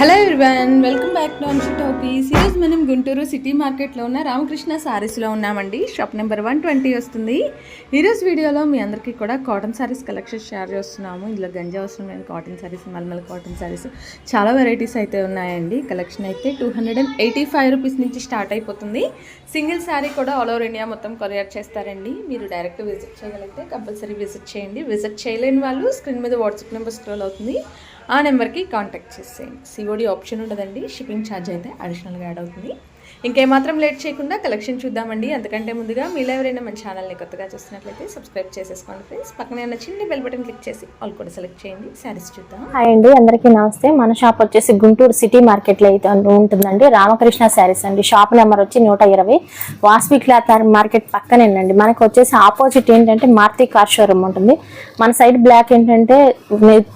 Hello everyone welcome back to Anshi టాపీస్ ఈరోజు మనం గుంటూరు సిటీ మార్కెట్లో ఉన్న రామకృష్ణ సారీస్లో ఉన్నామండి. షాప్ నెంబర్ వన్ ట్వంటీ వస్తుంది. ఈరోజు వీడియోలో మీ అందరికీ కూడా కాటన్ సారీస్ కలెక్షన్ షేర్ చేస్తున్నాము. ఇందులో గంజా అవసరం లేని కాటన్ సారీస్ మల్మల్ కాటన్ సారీస్ చాలా వెరైటీస్ అయితే ఉన్నాయండి. కలెక్షన్ అయితే two hundred and eighty five rupees నుంచి స్టార్ట్ అయిపోతుంది. సింగిల్ శారీ కూడా ఆల్ ఓవర్ ఇండియా మొత్తం కొరియర్ చేస్తారండి. మీరు డైరెక్ట్ విజిట్ చేయగలిగితే కంపల్సరీ విజిట్ చేయండి. విజిట్ చేయలేని వాళ్ళు స్క్రీన్ మీద వాట్సాప్ నెంబర్ స్క్రోల్ అవుతుంది. ఆ నెంబర్కి కాంటాక్ట్ చేసేయండి. సిఓడి ఆప్షన్ ఉండదండి షిప్పింగ్ ఛార్జ్ అయితే అడిషనల్గా యాడ్ అవుతుంది. ఇంకేమాత్రం లేట్ చేయకుండా కలెక్షన్ చూద్దామండి. అంతకంటే ముందుగా మీరు ఎవరైనా మన ఛానల్ని కొత్తగా చూస్తున్నట్లయితే సబ్స్క్రైబ్ చేసేసుకోండి ఫ్రెండ్స్. పక్కనే ఉన్న చిన్న బెల్ బటన్ క్లిక్ చేసి ఆల్ కూడా సెలెక్ట్ చేయండి. శారీస్ చూద్దాం. హాయ్ అండి అందరికీ నమస్తే. మన షాప్ వచ్చేసి గుంటూరు సిటీ మార్కెట్లో అయితే ఉంటుందండి. రామకృష్ణ శారీస్ అండి. షాప్ నెంబర్ వచ్చి నూట ఇరవై. వాస్వి క్లాత్ మార్కెట్ పక్కనేనండి. మనకు వచ్చేసి ఆపోజిట్ ఏంటంటే మారుతి కార్ షోరూమ్ ఉంటుంది. మన సైడ్ బ్లాక్ ఏంటంటే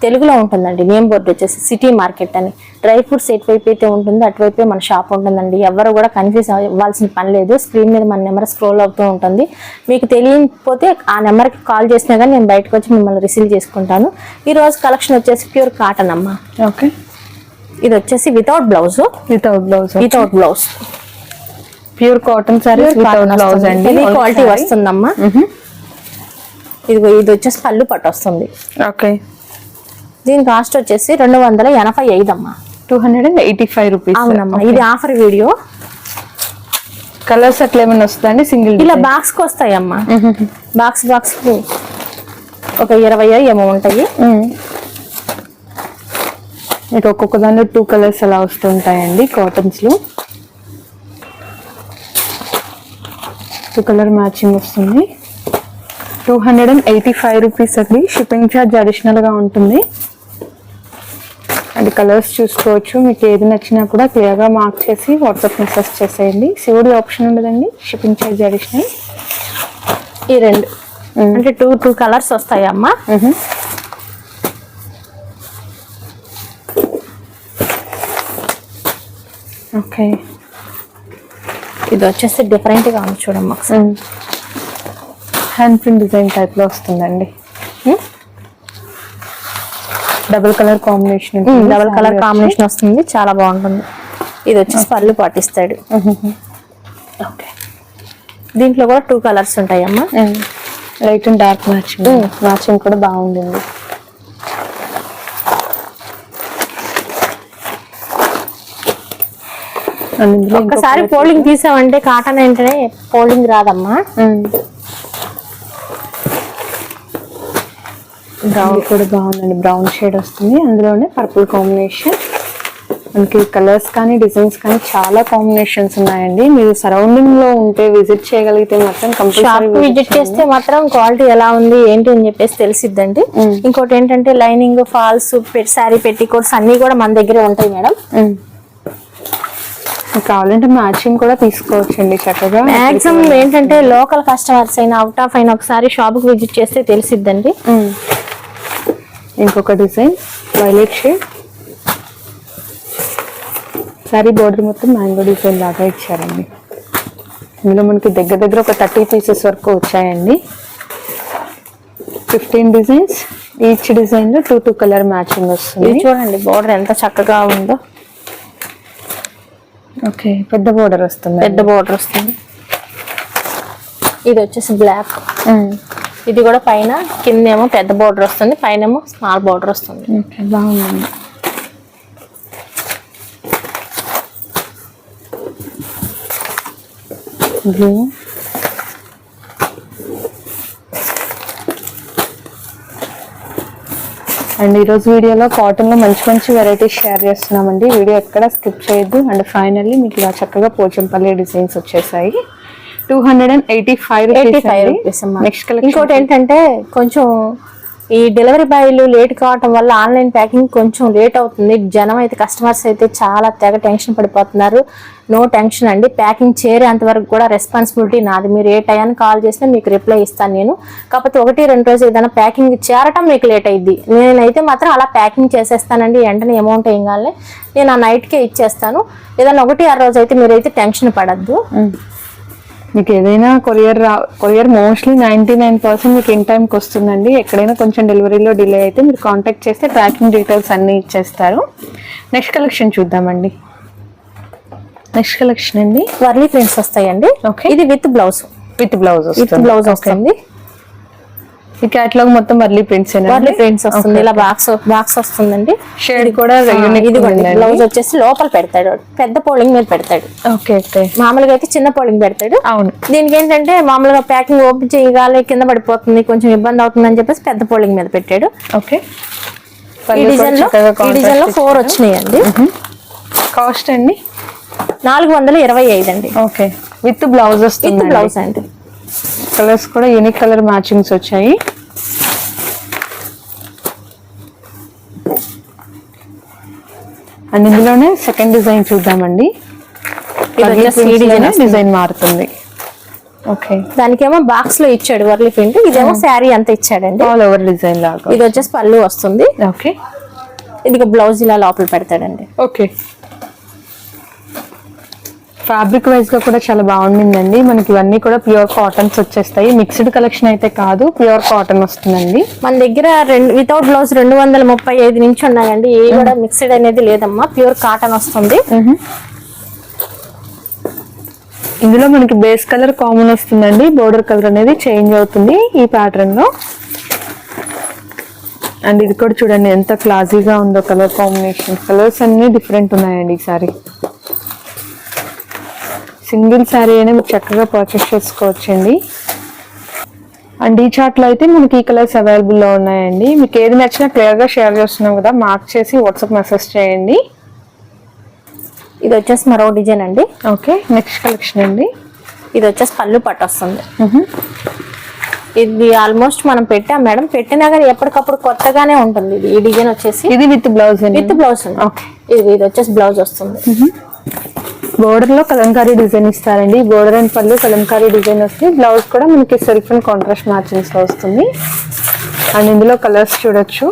తెలుగులో ఉంటుందండి. నేమ్ బోర్డు వచ్చేసి సిటీ మార్కెట్ అని. డ్రై ఫ్రూట్స్ ఎటువైపు అయితే ఉంటుందో అటువైపే మన షాప్ ఉంటుందండి. ఎవరు కూడా కన్ఫ్యూజ్ అవ్వాల్సిన పని లేదు. స్క్రీన్ మీద మన నెంబర్ స్క్రోల్ అవుతూ ఉంటుంది. మీకు తెలియకపోతే ఆ నెంబర్కి కాల్ చేసినా కానీ నేను బయటకు వచ్చి మిమ్మల్ని రిసీవ్ చేసుకుంటాను. ఈ రోజు కలెక్షన్ వచ్చేసి ప్యూర్ కాటన్ అమ్మ. ఓకే. ఇది వచ్చేసి without blouse. Without blouse. Without blouse. Pure cotton saris without blouse అండి. ఇది క్వాలిటీ వస్తుందమ్మా. ఇది ఇది వచ్చేసి పళ్ళు పట్టు వస్తుంది. ఓకే. దీని కాస్ట్ వచ్చేసి రెండు వందల ఎనభై ఐదు అమ్మా. Two hundred and eighty five rupees. అవునమ్మా ఇది ఆఫర్ వీడియో. కలర్స్ అట్లా ఏమైనా వస్తుందండి? సింగిల్ ఇలా బాక్స్కి వస్తాయి అమ్మా బాక్స్ బాక్స్కి ఒక ఇరవై ఏమో ఉంటాయి. మీకు ఒక్కొక్క దానిలో టూ కలర్స్ అలా వస్తుంటాయండి కాటన్స్లో. టూ కలర్ మ్యాచింగ్ వస్తుంది. Two hundred and eighty five rupees అండి. షిప్పింగ్ ఛార్జ్ అడిషనల్గా ఉంటుంది. అండ్ కలర్స్ చూసుకోవచ్చు. మీకు ఏది నచ్చినా కూడా క్లియర్గా మార్క్ చేసి వాట్సాప్ మెసేజ్ చేసేయండి. సిఓడి ఆప్షన్ ఉండదండి. షిప్పింగ్ ఛార్జ్ అడిషనల్ ఈ రెండు. అంటే టూ టూ కలర్స్ వస్తాయి అమ్మా? ఓకే. ఇది వచ్చేసి డిఫరెంట్గా ఉంది చూడమ్మా ఒకసారి. హ్యాండ్ ప్రింట్ డిజైన్ టైప్లో వస్తుందండి. Double colour combination double colour combination వస్తుంది. చాలా బాగుంటుంది. ఇది వచ్చేసి పళ్ళు పాటిస్తాడు. ఓకే. దీంట్లో కూడా టూ కలర్స్ ఉంటాయి అమ్మా light and dark matching matching కూడా ఇంకొక ఒకసారి ఫోల్డింగ్ తీసామంటే కాటన్ ఏంటనే ఫోల్డింగ్ రాదమ్మా. బ్రౌన్ కూడా బాగుందండి. బ్రౌన్ షేడ్ వస్తుంది. అందులోనే పర్పుల్ కాంబినేషన్ మనకి కలర్స్ కానీ డిజైన్స్ కానీ చాలా కాంబినేషన్స్ ఉన్నాయండి. మీరు సరౌండింగ్లో ఉంటే విజిట్ చేయగలిగితే మాత్రం కంపల్సరీ విజిట్ చేస్తే మాత్రం క్వాలిటీ ఎలా ఉంది ఏంటి అని చెప్పేసి తెలిసిద్దండి. ఇంకోటి ఏంటంటే లైనింగ్ ఫాల్స్ శారీ పెట్టి కోట్స్ అన్ని కూడా మన దగ్గరే ఉంటాయి మేడం. కావాలంటే మ్యాచింగ్ కూడా తీసుకోవచ్చండి చక్కగా. మాక్సిమం ఏంటంటే లోకల్ కస్టమర్స్ అయినా అవుట్ ఆఫ్ అయినా ఒకసారి షాప్కి విజిట్ చేస్తే తెలిసిద్దండి. ఇంకొక design violet shade sari border మొత్తం మ్యాంగో డిజైన్ లాగా ఇచ్చారండి. ఇందులో మనకి దగ్గర దగ్గర ఒక థర్టీ పీసెస్ వరకు వచ్చాయండి. ఫిఫ్టీన్ డిజైన్స్ ఈచ్ డిజైన్లో టూ టూ కలర్ మ్యాచింగ్ వస్తుంది. చూడండి బోర్డర్ ఎంత చక్కగా ఉందో. ఓకే పెద్ద బోర్డర్ వస్తుంది పెద్ద బోర్డర్ వస్తుంది. ఇది వచ్చేసి బ్లాక్ ఇది కూడా పైన కింద ఏమో పెద్ద బోర్డర్ వస్తుంది పైన ఏమో స్మాల్ బోర్డర్ వస్తుంది బాగుంది బ్లూ అండ్ ఈరోజు వీడియోలో కాటన్లో మంచి మంచి వెరైటీస్ షేర్ చేస్తున్నామండి. వీడియో ఎక్కడ స్కిప్ చేయొద్దు. అండ్ ఫైనల్లీ మీకు ఇలా చక్కగా పోచంపల్లి డిజైన్స్ వచ్చేసాయి. Two hundred and eighty five eighty five rupees next ఇంకోటి ఏంటంటే కొంచెం ఈ డెలివరీ బాయ్లు లేట్ కావటం వల్ల ఆన్లైన్ ప్యాకింగ్ కొంచెం లేట్ అవుతుంది. జనం అయితే కస్టమర్స్ అయితే చాలా తెగ టెన్షన్ పడిపోతున్నారు. నో టెన్షన్ అండి. ప్యాకింగ్ చేరేంత వరకు కూడా రెస్పాన్సిబిలిటీ నాది. మీరు ఏ టైంకి కాల్ చేసినా మీకు రిప్లై ఇస్తాను నేను. కాకపోతే ఒకటి రెండు రోజులు ఏదైనా ప్యాకింగ్ చేరటం మీకు లేట్ అయింది నేనైతే మాత్రం అలా ప్యాకింగ్ చేసేస్తానండి. వెంటనే అమౌంట్ ఏం కావాలి నేను ఆ నైట్కే ఇచ్చేస్తాను. ఏదైనా ఒకటి ఆ రోజు అయితే మీరైతే టెన్షన్ పడద్దు. మీకు ఏదైనా కొరియర్ రా courier mostly ninety nine percent మీకు ఇన్ టైంకి వస్తుందండి. ఎక్కడైనా కొంచెం డెలివరీలో డిలే అయితే మీరు కాంటాక్ట్ చేస్తే ట్రాకింగ్ డీటెయిల్స్ అన్నీ ఇచ్చేస్తారు. నెక్స్ట్ కలెక్షన్ చూద్దామండి. నెక్స్ట్ కలెక్షన్ అండి. వర్లీ ప్రింట్స్ వస్తాయండి. Okay. ఇది with blouse. With blouse with blouse వస్తుంది. ఈ క్యాటలాగ్ మొత్తం వర్లీ ప్రింట్స్ వర్లీ ప్రింట్స్ వస్తుంది. ఇలా బాక్స్ బాక్స్ వస్తుందండి. షేడ్ కూడా ఇది బ్లౌజ్ వచ్చేసి లోపల పెడతాడు. పెద్ద పోలింగ్ మీద పెడతాడు. ఓకే ఓకే మామూలుగా అయితే చిన్న పోలింగ్ పెడతాడు. అవును. దీనికి ఏంటంటే మామూలుగా ప్యాకింగ్ ఓపెన్ చేయగాలి కింద పడిపోతుంది కొంచెం ఇబ్బంది అవుతుంది అని చెప్పేసి పెద్ద పోలింగ్ మీద పెట్టాడు. ఓకే ఈ డిజైన్లో ఈ డిజైన్లో ఫోర్ వచ్చినాయి అండి కాస్ట్ అండి? నాలుగు వందల ఇరవై ఐదు అండి. Okay with blouse with blouse అండి. కలర్స్ కూడా యూనిక్ కలర్ మ్యాచింగ్స్ వచ్చాయి. అండ్ ఇందులోనే సెకండ్ డిజైన్ చూద్దామండి. డిజైన్ మారుతుంది. ఓకే దానికేమో బాక్స్లో ఇచ్చాడు వర్లీ ప్రింట్ ఇదేమో శారీ అంతా ఇచ్చాడండి. ఆల్ ఓవర్ డిజైన్ లాగా ఇది వచ్చేసి పళ్ళు వస్తుంది. ఓకే ఇది బ్లౌజ్ ఇలా లోపల పెడతాడండి. ఓకే ఫ్యాబ్రిక్ వైజ్గా కూడా చాలా బాగుండిందండి. మనకి ఇవన్నీ కూడా ప్యూర్ కాటన్స్ వచ్చేస్తాయి. మిక్స్డ్ కలెక్షన్ అయితే కాదు ప్యూర్ కాటన్ వస్తుందండి. మన దగ్గర రెండు వితౌట్ బ్లౌజ్ రెండు వందల ముప్పై ఐదు నుంచి ఉన్నాయండి. ఏ కూడా మిక్స్డ్ అనేది లేదమ్మా ప్యూర్ కాటన్ వస్తుంది. ఇందులో మనకి బేస్ కలర్ కామన్ వస్తుందండి. బోర్డర్ కలర్ అనేది చేంజ్ అవుతుంది ఈ ప్యాటర్న్లో. అండ్ ఇది కూడా చూడండి ఎంత క్లాసీగా ఉందో కలర్ కాంబినేషన్ కలర్స్ అన్ని డిఫరెంట్ ఉన్నాయండి ఈసారి సింగిల్ శారీ అయినా మీరు చక్కగా పర్చేస్ చేసుకోవచ్చండి. అండ్ ఈ చార్ట్లో అయితే మనకి ఈ కలర్స్ అవైలబుల్లో ఉన్నాయండి. మీకు ఏది నచ్చినా క్లియర్గా షేర్ చేస్తున్నాం కదా మార్క్ చేసి వాట్సాప్ మెసేజ్ చేయండి. ఇది వచ్చేసి మరో డిజైన్ అండి. ఓకే నెక్స్ట్ కలెక్షన్ అండి. ఇది వచ్చేసి పళ్ళు పట్టు వస్తుంది. ఇది ఆల్మోస్ట్ మనం పెట్టాం మేడం. పెట్టినా కానీ ఎప్పటికప్పుడు కొత్తగానే ఉంటుంది ఇది. ఈ డిజైన్ వచ్చేసి ఇది విత్ బ్లౌజ్ విత్ బ్లౌజ్ ఇది ఇది వచ్చేసి బ్లౌజ్ వస్తుంది. బోర్డర్లో కలంకారీ డిజైన్ ఇస్తారండి. బోర్డర్ అండ్ పళ్ళు కలంకారీ డిజైన్ వస్తుంది బ్లౌజ్ కూడా మనకి సెల్ఫ్ అండ్ కాంట్రాస్ట్ మ్యాచింగ్స్లో వస్తుంది. అండ్ ఇందులో కలర్స్ చూడొచ్చు.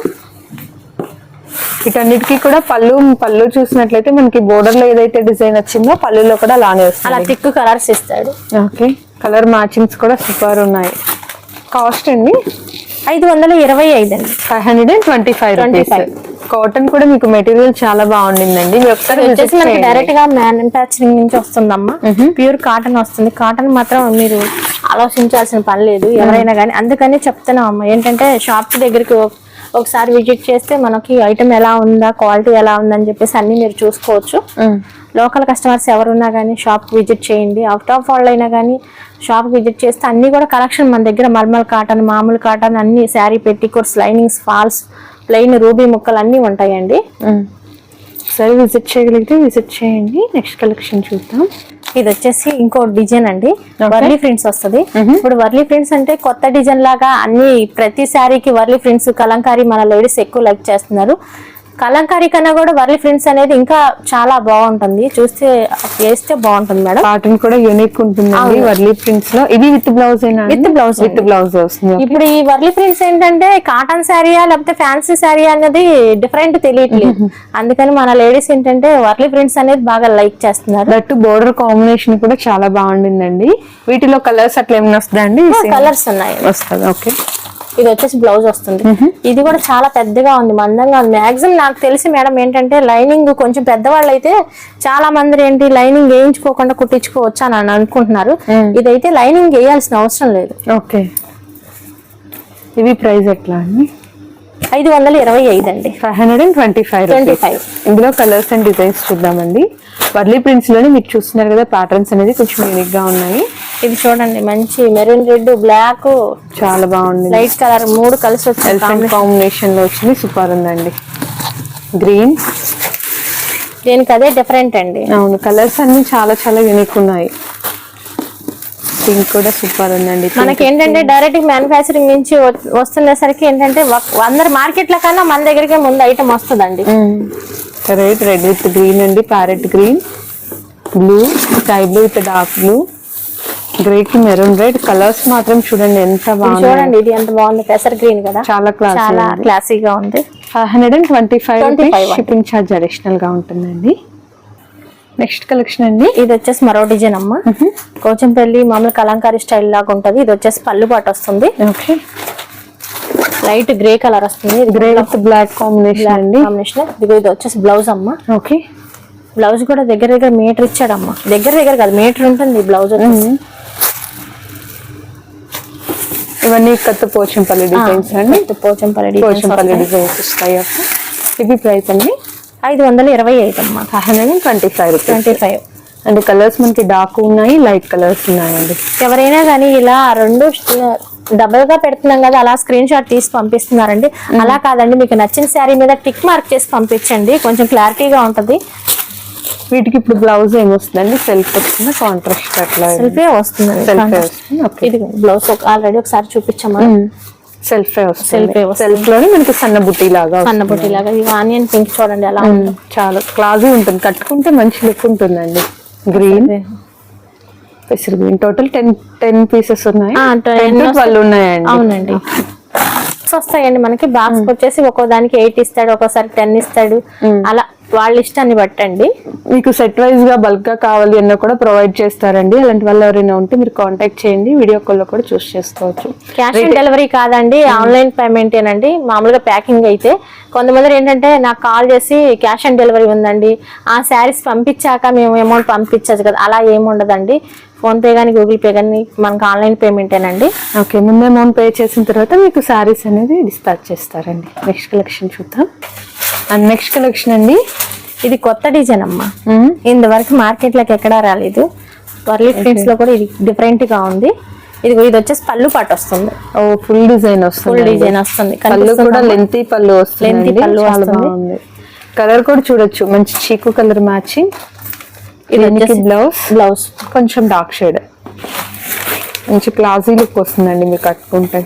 వీటన్నిటికీ కూడా పళ్ళు పళ్ళు చూసినట్లయితే మనకి బోర్డర్లో ఏదైతే డిజైన్ వచ్చిందో పళ్ళులో కూడా అలానే అలా వస్తుంది థిక్ కలర్స్ ఇస్తాడు. ఓకే. కలర్ మ్యాచింగ్స్ కూడా సూపర్ ఉన్నాయి. కాస్ట్ అండి? ఐదు వందల ఇరవై ఐదు అండి. Five hundred and twenty five rupees. 25. Cotton కూడా మీకు మెటీరియల్ చాలా బాగుండిందండి. వచ్చేసి మనకి. డైరెక్ట్గా మ్యానుఫాక్చరింగ్ నుంచి వస్తుందమ్మా. ప్యూర్ కాటన్ వస్తుంది. కాటన్ మాత్రం మీరు ఆలోచించాల్సిన పని లేదు. ఎవరైనా కానీ అందుకని చెప్తున్నాం అమ్మా ఏంటంటే షాప్ దగ్గరికి ఒక- ఒకసారి విజిట్ చేస్తే మనకి ఐటమ్ ఎలా ఉందా క్వాలిటీ ఎలా ఉందని చెప్పేసి అన్ని మీరు చూసుకోవచ్చు. లోకల్ కస్టమర్స్ ఎవరున్నా కానీ షాప్ విజిట్ చేయండి. అవుట్ ఆఫ్ వాళ్ళు అయినా కానీ షాప్ విజిట్ చేస్తే అన్ని కూడా కలెక్షన్ మన దగ్గర మల్మల్ కాటన్ మామూలు కాటన్ అన్ని sari petticoats linings falls plain ruby ముక్కలు అన్నీ ఉంటాయండి. సరే విజిట్ చేయగలిగితే విజిట్ చేయండి. నెక్స్ట్ కలెక్షన్ చూద్దాం. ఇది వచ్చేసి ఇంకో డిజైన్ అండి. వర్లీ ప్రింట్స్ వస్తుంది. ఇప్పుడు వర్లీ ప్రింట్స్ అంటే కొత్త డిజైన్ లాగా అన్ని ప్రతి శారీకి వర్లీ ప్రింట్స్ కలంకారీ మన లేడీస్ ఎక్కువ లైక్ చేస్తున్నారు. కలంకారీ కన్నా కూడా వర్లీ ప్రింట్స్ అనేది ఇంకా చాలా బాగుంటుంది. చూస్తే వేస్తే బాగుంటుంది మేడం. కాటన్ కూడా యూనిక్ ఉంటుందండి వర్లీ ప్రింట్స్లో. ఇది with blouse With blouse with blouse వస్తుంది. ఇప్పుడు ఈ వర్లీ ప్రింట్స్ ఏంటంటే కాటన్ శారీయా లేకపోతే ఫ్యాన్సీ శారీ అనేది డిఫరెంట్ తెలియట్లేదు. అందుకని మన లేడీస్ ఏంటంటే వర్లీ ప్రింట్స్ అనేది బాగా లైక్ చేస్తున్నారు. దట్టు బోర్డర్ కాంబినేషన్ కూడా చాలా బాగుండిందండి. వీటిలో కలర్స్ అట్లా ఏమైనా వస్తుందా అండి కలర్స్ ఉన్నాయి వస్తుంది? ఓకే ఇది వచ్చేసి బ్లౌజ్ వస్తుంది. ఇది కూడా చాలా పెద్దగా ఉంది మందంగా ఉంది. మాక్సిమం నాకు తెలిసి మేడం ఏంటంటే లైనింగ్ కొంచెం పెద్దవాళ్ళు అయితే చాలా మంది ఏంటి లైనింగ్ వేయించుకోకుండా కుట్టించుకోవచ్చు అని అనుకుంటున్నారు. ఇదైతే లైనింగ్ వేయాల్సిన అవసరం లేదు. ఓకే. ఇవి ప్రైస్ ఎట్లా అండి? ఐదు వందల ఇరవై ఐదు అండి. Five hundred and twenty five 25. ఇందులో కలర్స్ అండ్ డిజైన్స్ చూద్దామండి. వర్లీ ప్రింట్స్లోనే మీరు చూస్తున్నారు కదా ప్యాటర్న్స్ అనేది కొంచెం యూనిక్గా ఉన్నాయి. ఇది చూడండి మంచి మెరూన్ రెడ్ బ్లాక్. చాలా బాగుంది. లైట్ కలర్ మూడు కలిసి వచ్చింది కాంబినేషన్లో వచ్చింది సూపర్ ఉందండి. గ్రీన్ దీనికి అదే డిఫరెంట్ అండి. అవును కలర్స్ అన్ని చాలా చాలా యూనిక్ ఉన్నాయి. పింక్ కూడా సూపర్ ఉందండి. మనకి ఏంటంటే డైరెక్ట్ మ్యానుఫ్యాక్చరింగ్ నుంచి వస్తున్నసరికి ఏంటంటే అందరి మార్కెట్ల కన్నా మన దగ్గరికి ముందు ఐటమ్ వస్తుందండి. రెడ్ రెడ్ విత్ గ్రీన్ అండి parrot green blue sky blue with dark blue grey కి మెరూన్ రెడ్ కలర్స్ మాత్రం చూడండి ఎంత బాగుంది చూడండి ఇది ఎంత బాగుంది. పెసర్ గ్రీన్ కదా. చాలా క్లాస్ చాలా క్లాసీగా ఉంది. Five hundred and twenty five 25 shipping charge అడిషనల్గా ఉంటుందండి. నెక్స్ట్ కలెక్షన్ అండి. ఇది వచ్చేసి మరో డిజైన్ అమ్మ. కోచంపల్లి మామూలు కలంకారీ స్టైల్ లాగా ఉంటది. ఇది వచ్చేసి పళ్ళు పాటు వస్తుంది. ఓకే. లైట్ గ్రే కలర్ వస్తుంది. గ్రే విత్ బ్లాక్ కాంబినేషన్ అండి. కాంబినేషన్ ఇదిగో ఇది వచ్చేసి బ్లౌజ్ అమ్మ. ఓకే. బ్లౌజ్ కూడా దగ్గర దగ్గర మీటర్ ఇచ్చాడమ్మ. దగ్గర దగ్గర కాదు మీటర్ ఉంటుంది బ్లౌజ్ ఇవన్నీ కత్త పోచంపల్లి డిజైన్స్ అండి. ఇది పోచంపల్లి డిజైన్స్ పోచంపల్లి. డిజైన్స్ వస్తాయి ఇవి ప్రైస్ అండి. ఐదు వందల ఇరవై ఐదు అమ్మ. Five hundred and twenty five twenty five and colours మనకి డార్క్ ఉన్నాయి లైట్ కలర్స్ ఉన్నాయండి. ఎవరైనా కానీ ఇలా రెండు డబల్గా పెడుతున్నాం కదా అలా స్క్రీన్ షాట్ తీసి పంపిస్తున్నారండి. అలా కాదండి మీకు నచ్చిన శారీ మీద టిక్ మార్క్ చేసి పంపించండి. కొంచెం క్లారిటీగా ఉంటది. వీటికి ఇప్పుడు బ్లౌజ్ ఏమొస్తుందండి సెల్ఫ్ వస్తుందా కాంట్రాస్ట్ అట్లా సెల్ఫే వస్తుంది ఇది బ్లౌజ్ ఆల్రెడీ ఒకసారి చూపించామా? సెల్ఫ్ వస్తుంది. సెల్ఫ్లోనే మనకి సన్న బుట్టి లాగా సన్న బుట్టి లాగా ఇది ఆనియన్ పింక్ చూడండి వస్తుంది. చాలా క్లాజీ ఉంటుంది. కట్టుకుంటే మంచి లుక్ ఉంటుందండి. Green పెసర్ green total ten ten pieces ఉన్నాయి. ట్వెల్వ్ ఉన్నాయండి. అవునండి. వస్తాయండి మనకి. బాక్స్ వచ్చేసి ఒక్కో దానికి ఎయిట్ ఇస్తాడు ఒక్కోసారి టెన్ ఇస్తాడు. అలా వాళ్ళ ఇష్టాన్ని బట్టండి. మీకు సెట్ వైజ్గా బల్క్గా కావాలి అన్న కూడా ప్రొవైడ్ చేస్తారండి. అలాంటి వాళ్ళు ఎవరైనా ఉంటే మీరు కాంటాక్ట్ చేయండి. వీడియో కాల్లో కూడా చూస్ చేసుకోవచ్చు. క్యాష్ ఆన్ డెలివరీ కాదండి ఆన్లైన్ పేమెంట్ ఏనండి. మామూలుగా ప్యాకింగ్ అయితే కొంతమంది ఏంటంటే నాకు కాల్ చేసి క్యాష్ ఆన్ డెలివరీ ఉందండి. ఆ శారీస్ పంపించాక మేము అమౌంట్ పంపించచ్చు కదా అలా ఏమి ఉండదండి. ఫోన్ పే కానీ గూగుల్ పే కానీ మనకు ఆన్లైన్ పేమెంటేనండి ఓకే ముందు అమౌంట్ పే చేసిన తర్వాత మీకు శారీస్ అనేది డిస్పాచ్ చేస్తారండి. నెక్స్ట్ కలెక్షన్ చూద్దాం. అండ్ నెక్స్ట్ కలెక్షన్ అండి. ఇది కొత్త డిజైన్ అమ్మా. ఇంతవరకు మార్కెట్లోకి ఎక్కడా రాలేదు. వర్లీ ప్రింట్స్లో కూడా ఇది డిఫరెంట్గా ఉంది. ఇది ఇది వచ్చేసి పళ్ళు పాటు వస్తుంది. ఓ ఫుల్ డిజైన్ వస్తుంది ఫుల్ డిజైన్ వస్తుంది. పళ్ళు కూడా? లెంతీ పళ్ళు వస్తుంది పళ్ళు వస్తుంది. కలర్ కూడా చూడొచ్చు. మంచి చీకు కలర్ మ్యాచింగ్ ఇది బ్లౌజ్ బ్లౌజ్ కొంచెం డార్క్ షేడ్ మంచి క్లాసీ లుక్ వస్తుందండి మీకు కట్టుకుంటే.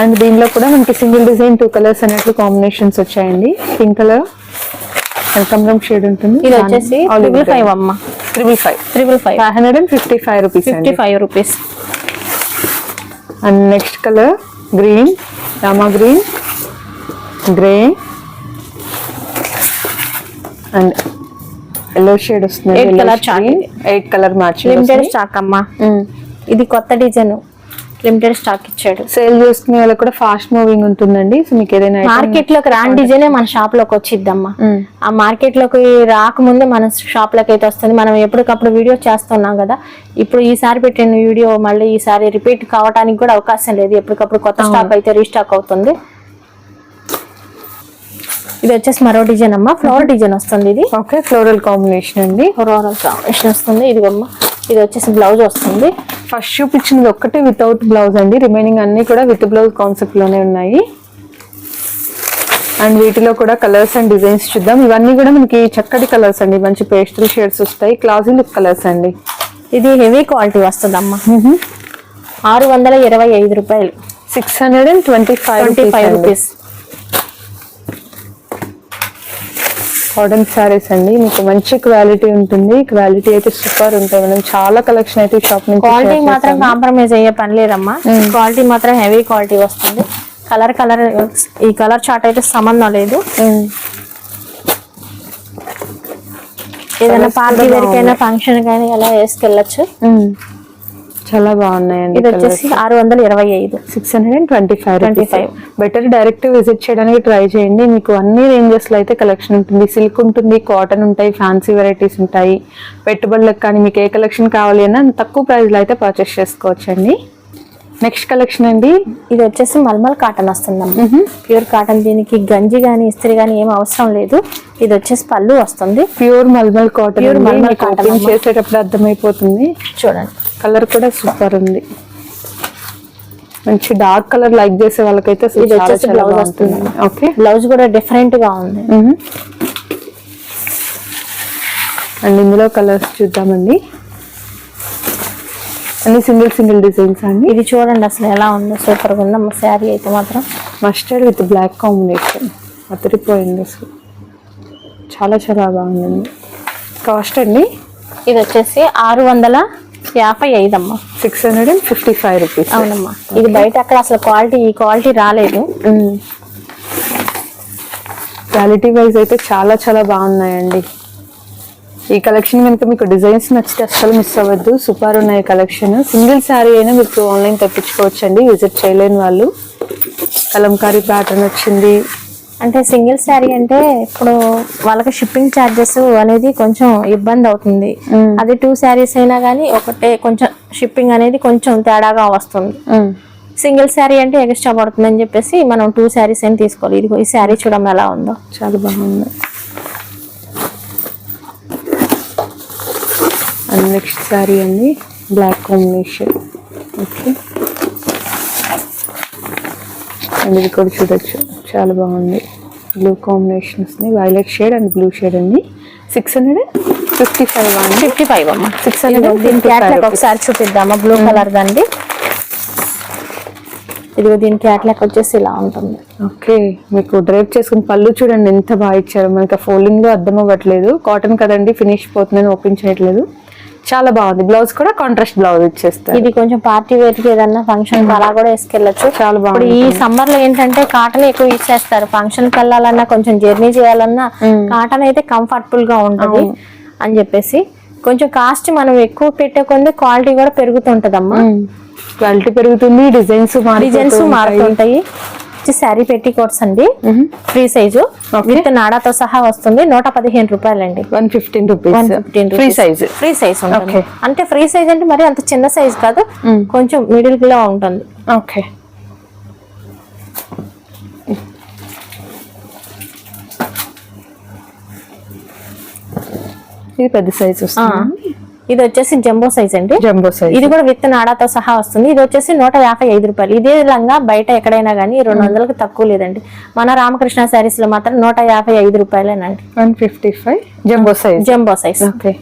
అండ్ దీనిలో కూడా మనకి సింగిల్ డిజైన్ టూ కలర్స్ అన్నట్లు కాంబినేషన్స్ వచ్చాయండి. పింక్ కలర్ కనకాంబరం షేడ్ ఉంటుంది. ఇది వచ్చేసి ట్రిపుల్ ఫైవ్ అమ్మ triple five triple five five hundred and fifty five rupees fifty అండి. Five rupees and next colour green Rama green grey and yellow shade వస్తుంది chart ఇది. ఎయిట్ కలర్ లిమిటెడ్ స్టాక్ అమ్మా. ఇది కొత్త డిజైన్. లిమిటెడ్ స్టాక్ ఇచ్చాడు. Sale చేసుకునే వాళ్ళకి కూడా ఫాస్ట్ మూవింగ్ ఉంటుందండి. సో మీకు ఏదైనా మార్కెట్లోకి రాని డిజైనే మన షాప్లోకి వచ్చిద్దమ్మా. మ్మ్. ఆ మార్కెట్లోకి రాకముందే మన షాప్లోకి అయితే వస్తుంది. మనం ఎప్పటికప్పుడు వీడియో చేస్తున్నాం కదా. ఇప్పుడు ఈసారి పెట్టిన వీడియో మళ్ళీ ఈసారి రిపీట్ కావడానికి కూడా అవకాశం లేదు. ఎప్పటికప్పుడు కొత్త స్టాక్ అయితే రీస్టాక్ అవుతుంది. ఇది వచ్చేసి మరో డిజైన్ అమ్మా. ఫ్లవర్ డిజైన్ వస్తుంది ఇది. ఓకే ఫ్లోరల్ కాంబినేషన్ అండి. ఫ్లోరల్ కాంబినేషన్ వస్తుంది. ఇది అమ్మ. ఇది వచ్చేసి బ్లౌజ్ వస్తుంది. ఫస్ట్ చూపించినది ఒక్కటే వితౌట్ బ్లౌజ్ అండి. రిమైనింగ్ అన్ని కూడా విత్ బ్లౌజ్ కాన్సెప్ట్లోనే ఉన్నాయి. అండ్ వీటిలో కూడా కలర్స్ అండ్ డిజైన్స్ చూద్దాం. ఇవన్నీ కూడా మనకి చక్కటి కలర్స్ అండి. మంచి పేస్టల్ షేడ్స్ వస్తాయి. క్లాసీ లుక్ కలర్స్ అండి. ఇది హెవీ క్వాలిటీ వస్తుంది అమ్మ ఆరు వందల ఇరవై ఐదు రూపాయలు. Six hundred and twenty five twenty five rupees cotton saris అండి. మీకు మంచి క్వాలిటీ ఉంటుంది. క్వాలిటీ అయితే సూపర్ ఉంటాయి మనం చాలా కలెక్షన్ అయితే షాప్ నుంచి క్వాలిటీ మాత్రం. కాంప్రమైజ్ అయ్యే పని లేదమ్మా. క్వాలిటీ మాత్రం హెవీ క్వాలిటీ వస్తుంది. కలర్ కలర్ ఈ కలర్ చార్ట్ అయితే సంబంధం లేదు. ఏదైనా పార్టీ వేరికైనా ఫంక్షన్ కైనా ఎలా వేసుకెళ్ళచ్చు. చాలా బాగున్నాయండి ఇది వచ్చేసి ఆరు వందల ఇరవై ఐదు. Six hundred and twenty five 25. Better direct visit చేయడానికి ట్రై చేయండి. మీకు అన్ని రేంజెస్లో అయితే కలెక్షన్ ఉంటుంది. సిల్క్ ఉంటుంది కాటన్ ఉంటాయి ఫ్యాన్సీ వెరైటీస్ ఉంటాయి. పెట్టుబడులకు కానీ మీకు ఏ కలెక్షన్ కావాలి అన్నా తక్కువ ప్రైస్లో అయితే పర్చేస్ చేసుకోవచ్చు అండి నెక్స్ట్ కలెక్షన్ అండి. ఇది వచ్చేసి మల్మల్ కాటన్ వస్తుందమ్మా. ప్యూర్ కాటన్ దీనికి గంజి గానీ ఇస్త్రీ గానీ ఏం అవసరం లేదు. ఇది వచ్చేసి పళ్ళు వస్తుంది. ప్యూర్ మల్మల్ కాటన్ Pure మల్మల్ అమ్మా. చేసేటప్పుడు అర్థమైపోతుంది. చూడండి. కలర్ కూడా సూపర్ ఉంది. మంచి డార్క్ కలర్ లైక్ చేసే వాళ్ళకైతే ఇది వచ్చేసి బాగుంటుంది. వస్తుంది. ఓకే. బ్లౌజ్ కూడా డిఫరెంట్గా ఉంది. అండ్ ఇందులో కలర్స్ చూద్దామండి. అన్ని సింగిల్ సింగిల్ డిజైన్స్ అండి. ఇది చూడండి అసలు ఎలా ఉందో సూపర్గా ఉందమ్మా శారీ అయితే మాత్రం మస్టర్డ్ విత్ బ్లాక్ కాంబినేషన్ అదిరిపోయింది అసలు. చాలా చాలా బాగుందండి. కాస్ట్ అండి? ఇది వచ్చేసి ఆరు వందల యాభై ఐదు అమ్మా six hundred and fifty five rupees. అవునమ్మా. ఇది బయట అక్కడ అసలు క్వాలిటీ ఈ క్వాలిటీ రాలేదు. క్వాలిటీ వైజ్ అయితే చాలా చాలా బాగున్నాయండి. ఈ కలెక్షన్ కనుక మీకు డిజైన్స్ నచ్చితే అస్సలు మిస్ అవ్వద్దు. సూపర్ ఉన్నాయి కలెక్షన్ సింగిల్ శారీ అయినా మీకు ఆన్లైన్ తెప్పించుకోవచ్చు అండి విజిట్ చేయలేని వాళ్ళు. కలంకారీ ప్యాటర్న్ వచ్చింది. అంటే సింగిల్ శారీ అంటే ఇప్పుడు వాళ్ళకి షిప్పింగ్ ఛార్జెస్ అనేది కొంచెం ఇబ్బంది అవుతుంది. అది టూ శారీస్ అయినా కానీ ఒకటే కొంచెం షిప్పింగ్ అనేది కొంచెం తేడాగా వస్తుంది. సింగిల్ శారీ అంటే ఎక్స్ట్రా పడుతుంది అని చెప్పేసి మనం టూ శారీస్ అని తీసుకోవాలి? ఇది ఈ శారీ చూడడం ఎలా ఉందో. చాలా బాగుంది. నెక్స్ట్ శారీ అండి. బ్లాక్ కాంబినేషన్ ఓకే అండ్ ఇది కూడా చూడొచ్చు. చాలా బాగుంది. బ్లూ కాంబినేషన్ వస్తుంది violet shade and. Blue shade అండి? సిక్స్ హండ్రెడ్ ఫిఫ్టీ ఫైవ్ అండి ఫిఫ్టీ ఫైవ్ అమ్మ సిక్స్ హండ్రెడ్ ఒకసారి చూపిద్దామా? బ్లూ కలర్ దండి ఇదిగో దీని క్యాట్లాగ్ వచ్చేసి ఇలా ఉంటుంది. ఓకే. మీకు డ్రైప్ చేసుకుని పళ్ళు చూడండి. ఎంత బాగా ఇచ్చారు. మనకి ఫోల్డింగ్లో అర్థం అవ్వట్లేదు. కాటన్ కదండి. ఫినిష్ పోతుందని ఓపెన్ చేయట్లేదు. చాలా బాగుంది. బ్లౌజ్ కూడా కాంట్రాస్ట్ బ్లౌజ్ ఇచ్చేస్తారు. ఇది కొంచెం పార్టీ వేర్కి ఏదన్నా ఫంక్షన్ అలా కూడా వేసుకెళ్ళచ్చు. చాలా బాగుంది ఈ సమ్మర్లో ఏంటంటే కాటన్ ఎక్కువ ఇచ్చేస్తారు ఫంక్షన్కి వెళ్ళాలన్నా కొంచెం జర్నీ చేయాలన్నా కాటన్ అయితే కంఫర్టబుల్గా ఉంటది అని చెప్పేసి కొంచెం కాస్ట్ మనం ఎక్కువ పెట్టే కొంది క్వాలిటీ కూడా పెరుగుతుంటదమ్మా. క్వాలిటీ పెరుగుతుంది డిజైన్స్ డిజైన్స్ మారుతుంటాయి శారీ పెట్టి కోట్స్ అండి. Free size. విత్ నాడాతో సహా వస్తుంది. నూట పదిహేను రూపాయలండి. One fifteen rupees. 115 free. Size. Free size ఉంటుంది. అంటే ఫ్రీ సైజ్ అంటే మరి అంత చిన్న సైజ్ కాదు. కొంచెం మిడిల్లో ఉంటుంది. ఓకే. ఇది పెద్ద సైజ్ వస్తుంది. ఇది వచ్చేసి జంబో సైజ్ అండి. జంబో సైజ్ ఇది కూడా విత్ నాడాతో సహా వస్తుంది. ఇది వచ్చేసి నూట యాభై ఐదు రూపాయలు. ఇదే విధంగా బయట ఎక్కడైనా కానీ రెండు వందలకు తక్కువ లేదండి. మన రామకృష్ణ శారీస్లో మాత్రం నూట యాభై ఐదు రూపాయలేనండి. One fifty five. Jumbo size jumbo size okay.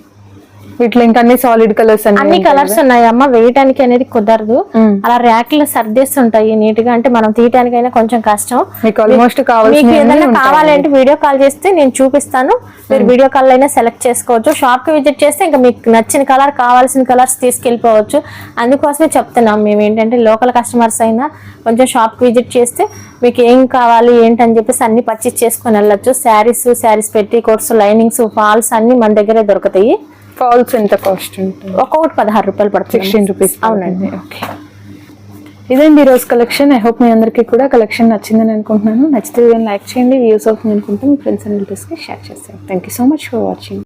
వీటిలో ఇంకా అన్ని సాలిడ్ కలర్స్ అన్ని కలర్స్ ఉన్నాయి అమ్మ వేయటానికి అనేది కుదరదు. అలా ర్యాక్లు సర్దేస్తుంటాయి నీట్గా అంటే మనం తీయటానికైనా కొంచెం కష్టం. మీకు ఆల్మోస్ట్ మీకు ఏదైనా కావాలంటే వీడియో కాల్ చేస్తే నేను చూపిస్తాను. మీరు వీడియో కాల్ అయినా సెలెక్ట్ చేసుకోవచ్చు. షాప్కి విజిట్ చేస్తే ఇంకా మీకు నచ్చిన కలర్ కావాల్సిన కలర్స్ తీసుకెళ్ళిపోవచ్చు. అందుకోసమే చెప్తున్నాం మేము ఏంటంటే లోకల్ కస్టమర్స్ అయినా కొంచెం షాప్కి విజిట్ చేస్తే మీకు ఏం కావాలి ఏంటని చెప్పేసి అన్ని పర్చేస్ చేసుకొని వెళ్ళొచ్చు. శారీస్ శారీస్ పెట్టి కోర్స్ లైనింగ్స్ ఫాల్స్ అన్ని మన దగ్గరే దొరుకుతాయి. ఫాల్స్ ఎంత కాస్ట్ ఉంటుంది? ఒక్కొక్కటి పదహారు రూపాయలు పడుతుంది. సిక్స్టీన్ రూపీస్ అవునండి. ఓకే ఇదండి ఈ రోజు కలెక్షన్ ఐ హోప్ మీ అందరికీ కూడా కలెక్షన్ నచ్చిందని అనుకుంటున్నాను. నచ్చితే లైక్ చేయండి. వ్యూస్ అవుతుంది అనుకుంటే మీ ఫ్రెండ్స్ అండ్ రిలేటివ్స్కి షేర్ చేస్తాను thank you so much for watching